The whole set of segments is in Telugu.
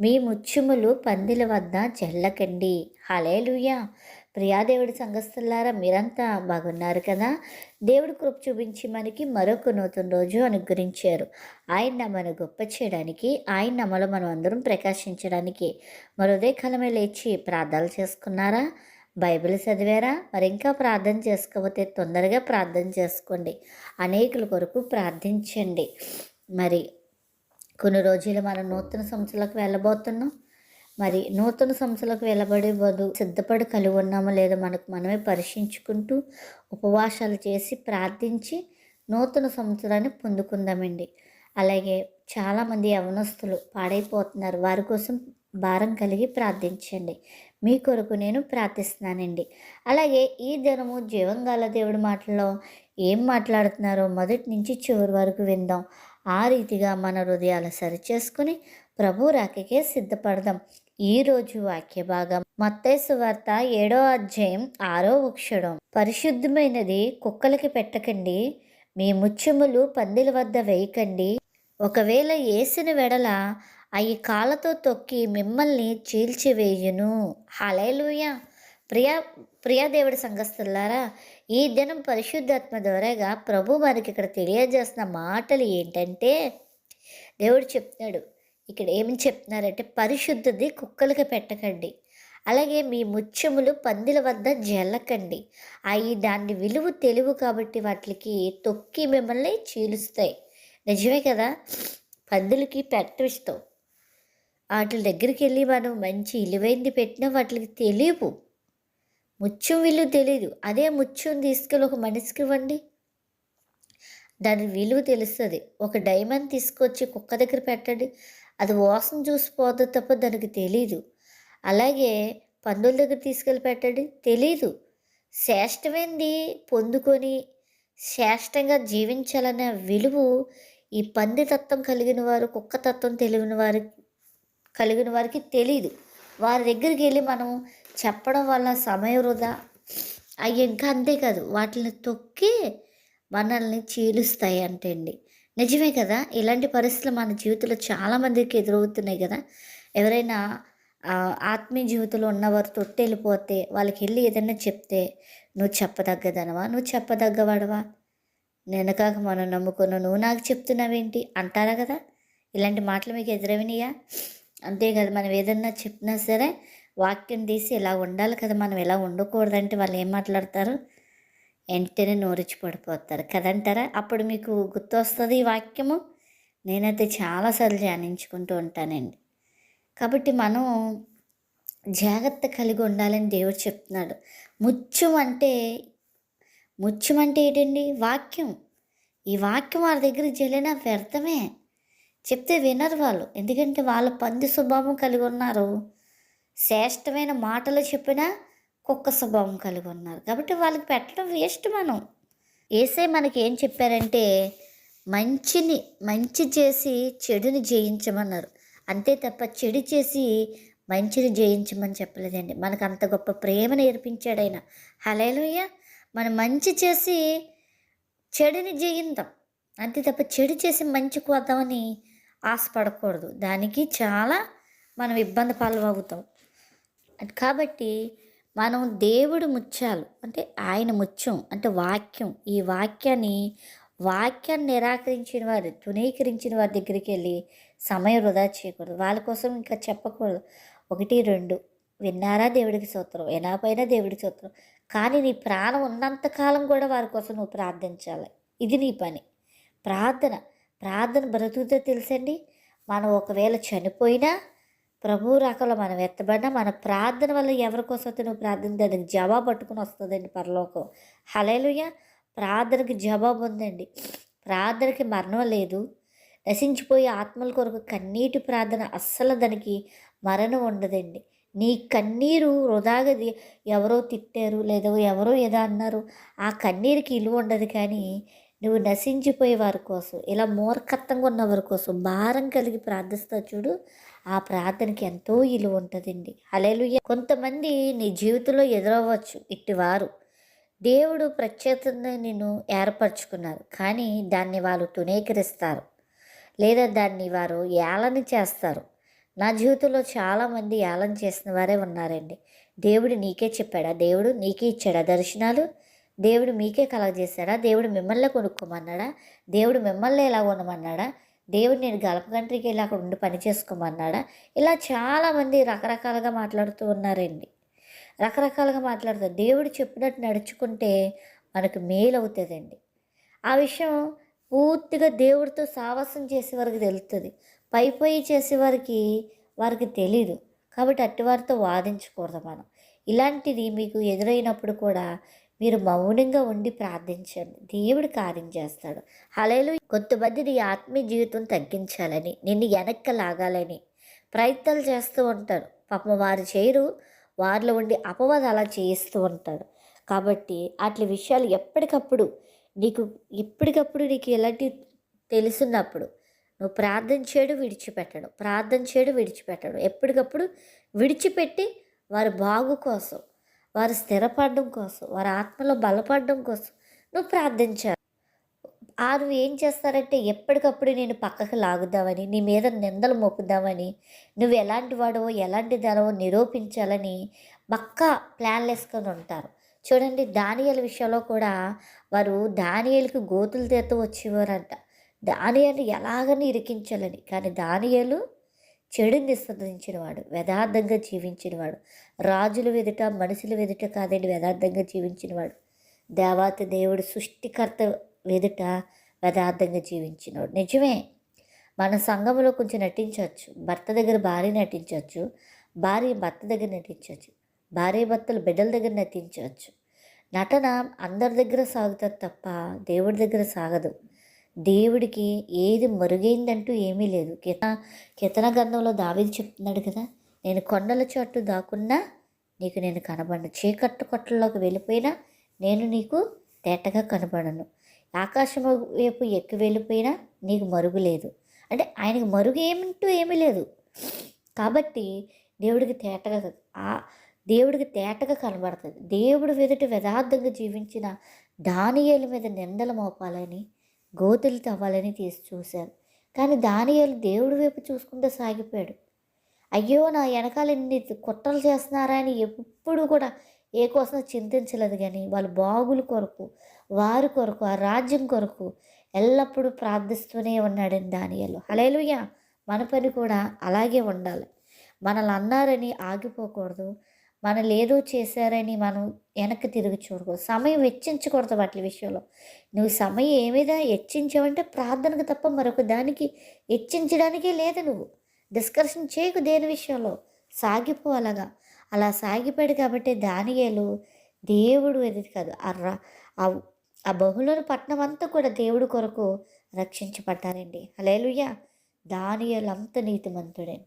మీ ముచ్చుములు పందిల వద్ద చెల్లకండి హలేలుయా ప్రియాదేవుడి సంఘస్థులారా మీరంతా బాగున్నారు కదా? దేవుడు కృప చూపించి మనకి మరొక నూతన రోజు అనుగ్రహించారు. ఆయన మన గొప్ప చేయడానికి ఆయన నమ్మలో మనం అందరం ప్రకాశించడానికి. మరోదే కాలమే లేచి ప్రార్థనలు చేసుకున్నారా? బైబిల్ చదివారా? మరి ఇంకా ప్రార్థన చేసుకోకపోతే తొందరగా ప్రార్థన చేసుకోండి. అనేకుల కొరకు ప్రార్థించండి. మరి కొన్ని రోజులు మనం నూతన సంస్థలకు వెళ్ళబోతున్నాం. మరి నూతన సంస్థలకు వెళ్ళబడే బదు సిద్ధపడి కలిగి ఉన్నామో లేదో మనకు మనమే పరీక్షించుకుంటూ ఉపవాసాలు చేసి ప్రార్థించి నూతన సంవత్సరాన్ని పొందుకుందామండి. అలాగే చాలామంది యవనస్తులు పాడైపోతున్నారు. వారి కోసం భారం కలిగి ప్రార్థించండి. మీ కొరకు నేను ప్రార్థిస్తున్నానండి. అలాగే ఈ దినము జీవంగాల దేవుడి మాటల్లో ఏం మాట్లాడుతున్నారో మొదటి నుంచి చివరి వరకు విందాం. ఆ రీతిగా మన హృదయాలు సరిచేసుకుని ప్రభు రాకకే సిద్ధపడదాం. ఈరోజు వాక్య భాగం మత్తైసు వార్త ఏడో అధ్యాయం ఆరో వృక్షడం. పరిశుద్ధమైనది కుక్కలకి పెట్టకండి మీ ముత్యములు పందిల వద్ద వేయకండి. ఒకవేళ వేసిన వెడల అవి కాళ్ళతో తొక్కి మిమ్మల్ని చీల్చివేయును. హలేలుయ ప్రియా ప్రియాదేవుడి సంఘస్థులారా ఈ దినం పరిశుద్ధాత్మ ద్వారాగా ప్రభు మనకి ఇక్కడ తెలియజేస్తున్న మాటలు ఏంటంటే దేవుడు చెప్తున్నాడు ఇక్కడ ఏమి చెప్తున్నారంటే పరిశుద్ధది కుక్కలకి పెట్టకండి. అలాగే మీ ముత్యములు పందిల వద్ద జల్లకండి. అవి దాన్ని విలువ తెలివు కాబట్టి వాటికి తొక్కి మిమ్మల్ని చీలుస్తాయి. నిజమే కదా? పందులకి పెట్టిస్తాం వాటి దగ్గరికి వెళ్ళి మనం మంచి ఇలువైంది పెట్టినా వాటికి తెలియవు. ముత్యం విలువ తెలియదు అదే ముత్యం తీసుకెళ్ళి ఒక మనిషికి ఇవ్వండి. దాని విలువ తెలుస్తుంది. ఒక డైమండ్ తీసుకొచ్చి కుక్క దగ్గర పెట్టండి. అది వాసన చూసిపోద్దు తప్ప దానికి తెలీదు. అలాగే పందుల దగ్గర తీసుకెళ్ళి పెట్టండి. తెలీదు. శ్రేష్టమైంది పొందుకొని శ్రేష్టంగా జీవించాలనే విలువ ఈ పంది తత్వం కలిగిన వారు కుక్క తత్వం తెలియని వారి కలిగిన వారికి తెలీదు. వారి దగ్గరికి వెళ్ళి మనం చెప్పడం వల్ల సమయ వృధా అవి ఇంకా అంతేకాదు వాటిని తొక్కి మనల్ని చీలుస్తాయి అంటే అండి నిజమే కదా? ఇలాంటి పరిస్థితులు మన జీవితంలో చాలామందికి ఎదురవుతున్నాయి కదా? ఎవరైనా ఆత్మీయ జీవితంలో ఉన్నవారు తొట్టి వెళ్ళిపోతే వాళ్ళకి వెళ్ళి ఏదైనా చెప్తే నువ్వు చెప్పదగ్గదనవా? నువ్వు చెప్పదగ్గవాడవా? నేను కాక మనం నమ్ముకున్న నువ్వు నాకు చెప్తున్నావేంటి? అంటారా కదా? ఇలాంటి మాటలు మీకు ఎదురవినాయా? అంతేకాదు మనం ఏదన్నా చెప్పినా సరే వాక్యం తీసి ఇలా ఉండాలి కదా మనం ఇలా ఉండకూడదంటే వాళ్ళు ఏం మాట్లాడతారు? వెంటనే నోరిచి పడిపోతారు కదంటారా? అప్పుడు మీకు గుర్తొస్తుంది ఈ వాక్యము? నేనైతే చాలాసార్లు ధ్యానించుకుంటూ ఉంటానండి. కాబట్టి మనం జాగ్రత్త కలిగి ఉండాలని దేవుడు చెప్తున్నాడు. ముత్యం అంటే ముత్యం అంటే ఏంటండి? వాక్యం. ఈ వాక్యం వాళ్ళ దగ్గర జల్లిన వ్యర్థమే. చెప్తే వినరు వాళ్ళు. ఎందుకంటే వాళ్ళ పంది స్వభావం కలిగి ఉన్నారు. శ్రేష్టమైన మాటలు చెప్పినా కుక్క స్వభావం కలిగి ఉన్నారు. కాబట్టి వాళ్ళకి పెట్టడం వేస్ట్ మనం. వేసే మనకి ఏం చెప్పారంటే మంచిని మంచి చేసి చెడుని జయించమన్నారు. అంతే తప్ప చెడు చేసి మంచిని జయించమని చెప్పలేదండి. మనకు అంత గొప్ప ప్రేమ నేర్పించాడు ఆయన. మనం మంచి చేసి చెడుని జయిందాం. అంతే తప్ప చెడు చేసి మంచి కోద్దామని ఆశపడకూడదు. దానికి చాలా మనం ఇబ్బంది పాలవుతాం కాబట్టి మనం దేవుడు ముత్యాలు అంటే ఆయన ముత్యం అంటే వాక్యం ఈ వాక్యాన్ని వాక్యాన్ని నిరాకరించిన వారు తునీకరించిన వారి దగ్గరికి వెళ్ళి సమయం వృధా చేయకూడదు. వాళ్ళ కోసం ఇంకా చెప్పకూడదు. ఒకటి రెండు విన్నారా దేవుడికి సూత్రం వినకపోయినా దేవుడికి సూత్రం కానీ నీ ప్రాణం ఉన్నంతకాలం కూడా వారి కోసం నువ్వు ప్రార్థించాలి. ఇది నీ పని. ప్రార్థన. ప్రార్థన బ్రతుకుతో తెలుసండి? మనం ఒకవేళ చనిపోయినా ప్రభు రాకలో మనం ఎత్తబడినా మన ప్రార్థన వల్ల ఎవరి కోసం అయితే నువ్వు ప్రార్థన దానికి జవాబు పట్టుకుని వస్తుందండి పరలోకం. హలేలుయ ప్రార్థనకి జవాబు ఉందండి. ప్రార్థనకి మరణం లేదు. నశించిపోయే ఆత్మల కొరకు కన్నీటి ప్రార్థన అస్సలు దానికి మరణం ఉండదండి. నీ కన్నీరు వృధాగది ఎవరో తిట్టారు లేదా ఎవరో ఏదో అన్నారు. ఆ కన్నీరుకి ఇలువ ఉండదు కానీ నువ్వు నశించిపోయే వారి కోసం ఇలా మూర్ఖత్వంగా ఉన్న వారి కోసం భారం కలిగి ప్రార్థిస్తావు చూడు. ఆ ప్రార్థనకి ఎంతో ఇలువ ఉంటుందండి. అలెలుయ్య కొంతమంది నీ జీవితంలో ఎదురవ్వచ్చు ఇట్టివారు దేవుడు ప్రత్యేకంగా నిన్ను ఏర్పరచుకున్నారు. కానీ దాన్ని వాళ్ళు తునీకరిస్తారు లేదా దాన్ని వారు ఏలన చేస్తారు. నా జీవితంలో చాలామంది ఏలన చేసిన వారే ఉన్నారండి. దేవుడు నీకే చెప్పాడా? దేవుడు నీకే ఇచ్చాడా దర్శనాలు? దేవుడు మీకే కలగజేశాడా? దేవుడు మిమ్మల్ని కొనుక్కోమన్నాడా? దేవుడు మిమ్మల్ని ఎలా ఉండమన్నాడా దేవుడు నేను గల్ఫ్ కంట్రీకి వెళ్ళి అక్కడ ఉండి పని చేసుకోమన్నాడా? ఇలా చాలామంది రకరకాలుగా మాట్లాడుతూ ఉన్నారండి. రకరకాలుగా మాట్లాడుతారు. దేవుడు చెప్పినట్టు నడుచుకుంటే మనకు మేలు అవుతుందండి ఆ విషయం పూర్తిగా దేవుడితో సావాసం చేసే వారికి తెలుస్తుంది పై పై చేసేవారికి వారికి తెలీదు. కాబట్టి అట్టివారితో వాదించకూడదు మనం. ఇలాంటిది మీకు ఎదురైనప్పుడు కూడా మీరు మౌనంగా ఉండి ప్రార్థించండి. దేవుడు కార్యం చేస్తాడు. హలేలు కొంతమంది నీ ఆత్మీయ జీవితం తగ్గించాలని నిన్ను వెనక్కి లాగాలని ప్రయత్నాలు చేస్తూ ఉంటాడు. పాపం వారు చేయరు. వారిలో ఉండి అపవాదం అలా చేయిస్తూ ఉంటాడు. కాబట్టి అట్ల విషయాలు ఎప్పటికప్పుడు నీకు ఎప్పటికప్పుడు నీకు ఎలాంటి తెలుసున్నప్పుడు నువ్వు ప్రార్థన చేయడం విడిచిపెట్టడం ప్రార్థన చేయడం విడిచిపెట్టడం. ఎప్పటికప్పుడు విడిచిపెట్టి వారి బాగు కోసం వారు స్థిరపడడం కోసం వారి ఆత్మలో బలపడడం కోసం నువ్వు ప్రార్థించారు ఆ నువ్వు ఏం చేస్తారంటే ఎప్పటికప్పుడు నేను పక్కకు లాగుదామని నీ మీద నిందలు మోపుదామని నువ్వు ఎలాంటి వాడవో ఎలాంటి ధనవో నిరూపించాలని పక్క ప్లాన్లు వేసుకొని ఉంటారు. చూడండి దానియల విషయంలో కూడా వారు దానియలకి గోతులు తీత వచ్చేవారంట. దానియలు ఎలాగని ఇరికించాలని కానీ దానియలు చెడుని వాడు యథార్థంగా జీవించినవాడు రాజుల వెదుట మనుషుల వెదుట కాదండి యథార్థంగా జీవించినవాడు. దేవాతి దేవుడు సృష్టికర్త వెదుట యథార్థంగా జీవించినవాడు నిజమే. మన సంఘంలో కొంచెం నటించవచ్చు. భర్త దగ్గర భార్య నటించవచ్చు. భార్య భర్త దగ్గర నటించవచ్చు. భార్య భర్తలు బిడ్డల దగ్గర నటించవచ్చు. నటన అందరి దగ్గర సాగుతుంది తప్ప దేవుడి దగ్గర సాగదు. దేవుడికి ఏది మరుగైందంటూ ఏమీ లేదు. కిత కితన గంధంలో దావేది చెప్తున్నాడు కదా నేను కొండల చోటు దాకున్నా నీకు నేను కనబడను. చీకట్టు కొట్టల్లోకి వెళ్ళిపోయినా నేను నీకు తేటగా కనబడను. ఆకాశం వైపు ఎక్కి వెళ్ళిపోయినా నీకు మరుగు లేదు. అంటే ఆయనకి మరుగు ఏమంటూ ఏమీ లేదు. కాబట్టి దేవుడికి తేటగా ఆ దేవుడికి తేటగా కనబడుతుంది. దేవుడు వెదుట యథార్థంగా జీవించిన దానియాల మీద నిందలు మోపాలని గోతులు తవ్వాలని తీసి చూశారు కానీ దానియాలు దేవుడి వైపు చూసుకుంటూ సాగిపోయాడు. అయ్యో నా వెనకాల ఎన్ని కుట్రలు చేస్తున్నారా అని ఎప్పుడు కూడా ఏ కోసం చింతించలేదు కానీ వాళ్ళ బాగుల కొరకు వారి కొరకు ఆ రాజ్యం కొరకు ఎల్లప్పుడూ ప్రార్థిస్తూనే ఉన్నాడని దానియాలు. హలేలుయ్య మన పని కూడా అలాగే ఉండాలి. మనల్ని అన్నారని ఆగిపోకూడదు. మనల్ని ఏదో చేశారని మనం వెనక్కి తిరిగి చూడకూడదు. సమయం వెచ్చించకూడదు వాటి విషయంలో. నువ్వు సమయం ఏమైనా హెచ్చించావంటే ప్రార్థనకు తప్ప మరొక దానికి హెచ్చించడానికే లేదు నువ్వు. డిస్కషన్ చేయకు దేని విషయంలో? సాగిపో అలాగా. అలా సాగిపోయాడు కాబట్టి దానియేలు దేవుడు ఎది కాదు. అర్రా ఆ ఆ బహుళను పట్టణం అంతా కూడా దేవుడు కొరకు రక్షించబడ్డారండి. అలేలుయ్య దానియేలు అంత నీతిమంతుడండి.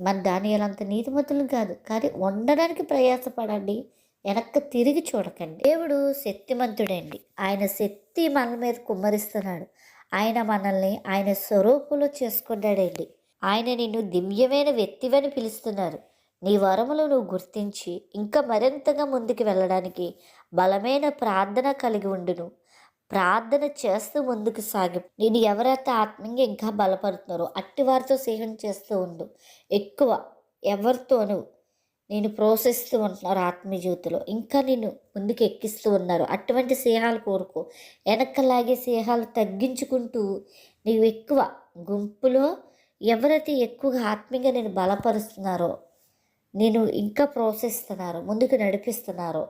మన దానియాలు అంత నీతిమంతులు కాదు. కానీ ఉండడానికి ప్రయాసపడండి. వెనక్కి తిరిగి చూడకండి. దేవుడు శక్తిమంతుడండి. ఆయన శక్తి మన మీద కుమ్మరిస్తున్నాడు. ఆయన మనల్ని ఆయన స్వరూపంలో చేసుకున్నాడండి ఆయన నిన్ను దివ్యమైన వ్యక్తివని పిలుస్తున్నారు. నీ వరములు నువ్వు గుర్తించి ఇంకా మరింతగా ముందుకు వెళ్ళడానికి బలమైన ప్రార్థన కలిగి ఉండును. ప్రార్థన చేస్తూ ముందుకు సాగి. నేను ఎవరైతే ఆత్మీయంగా ఇంకా బలపడుతున్నారో అట్టి వారితో స్నేహం చేస్తూ ఉండు. ఎక్కువ ఎవరితోనూ నేను ప్రోత్సహిస్తూ ఉంటున్నారు ఆత్మీయ జీవితంలో. ఇంకా నేను ముందుకు ఎక్కిస్తూ ఉన్నారు. అటువంటి స్నేహాలు కోరుకో. వెనక్కలాగే స్నేహాలు తగ్గించుకుంటూ నీవు ఎక్కువ గుంపులో ఎవరైతే ఎక్కువగా ఆత్మీయంగా నేను బలపరుస్తున్నారో నేను ఇంకా ప్రోత్సహిస్తున్నారో ముందుకు నడిపిస్తున్నారో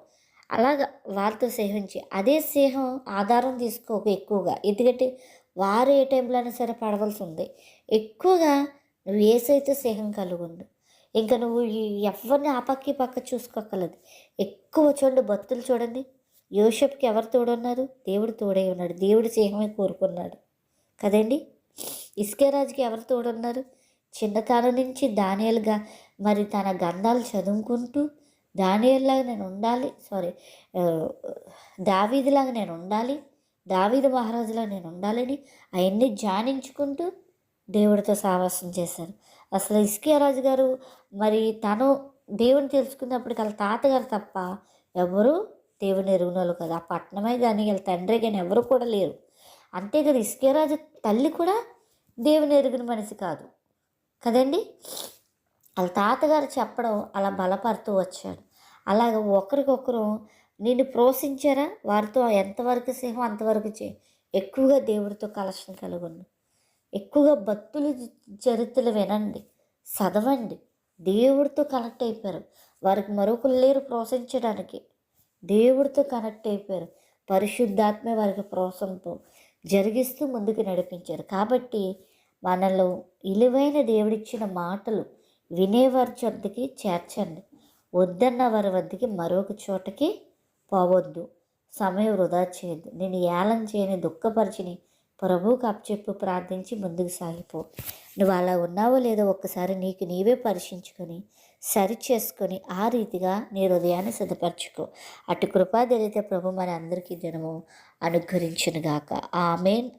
అలాగ వారితో సేహించి అదే స్నేహం ఆధారం తీసుకోక ఎక్కువగా. ఎందుకంటే వారు ఏ టైంలో అయినా సరే పడవలసి ఉంది. ఎక్కువగా నువ్వు ఏసైతే స్నేహం కలుగుండు. ఇంకా నువ్వు ఎవరిని ఆ పక్క పక్క చూసుకోగలదు ఎక్కువ చూడండి భక్తులు చూడండి. యోషప్కి ఎవరు తోడున్నారు? దేవుడు తోడై ఉన్నాడు. దేవుడి స్నేహమే కోరుకున్నాడు. కదండి? ఇస్కేరాజుకి ఎవరు తోడున్నారు? చిన్నతనం నుంచి దానియలుగా మరి తన గంధాలు చదువుకుంటూ దానియల్లాగా నేను ఉండాలి. సారీ దావీదిలాగా నేను ఉండాలి. దావీదు మహారాజులా నేను ఉండాలని అవన్నీ ధ్యానించుకుంటూ దేవుడితో సావాసం చేశారు. అసలు ఇస్కియా రాజు గారు మరి తను దేవుని తెలుసుకున్నప్పుడు వాళ్ళ తాతగారు తప్ప ఎవరు దేవుని ఎరుగునోళ్ళు కదా. ఆ పట్టణమే కానీ వీళ్ళ తండ్రి కానీ ఎవరు కూడా లేరు. అంతే కదా ఇస్కియా రాజు తల్లి కూడా దేవుని ఎరుగిన మనిషి కాదు. కదండి? వాళ్ళ తాతగారు చెప్పడం అలా బలపడుతూ వచ్చాడు. అలాగ ఒకరికొకరు నిన్ను ప్రోత్సహించారా వారితో ఎంతవరకు సింహం అంతవరకు చే ఎక్కువగా దేవుడితో కలెక్షన్ కలుగుండు ఎక్కువగా భక్తులు చరిత్రలు వినండి. చదవండి. దేవుడితో కనెక్ట్ అయిపోయారు. వారికి మరొకరు లేరు ప్రోత్సహించడానికి దేవుడితో కనెక్ట్ అయిపోయారు. పరిశుద్ధాత్మ వారికి ప్రోత్సంతో జరిగిస్తూ ముందుకు నడిపించారు. కాబట్టి మనలో ఇలువైన దేవుడిచ్చిన మాటలు వినేవారి చెంతకి చేర్చండి. వద్దన్న వారి వద్దకి మరొక చోటకి పోవద్దు. సమయం వృధా చేయొద్దు నేను ఏలం చేయని దుఃఖపరిచిని ప్రభువుకు అప్పచెప్పు ప్రార్థించి ముందుకు సాగిపో. నువ్వు అలా ఉన్నావో లేదో ఒక్కసారి నీకు నీవే పరీక్షించుకొని సరి చేసుకొని ఆ రీతిగా నీ హృదయాన్ని సిద్ధపరచుకో. అటు కృపాదరితే ప్రభు మన అందరికీ దినము అనుగ్రహించునుగాక. ఆమెన్.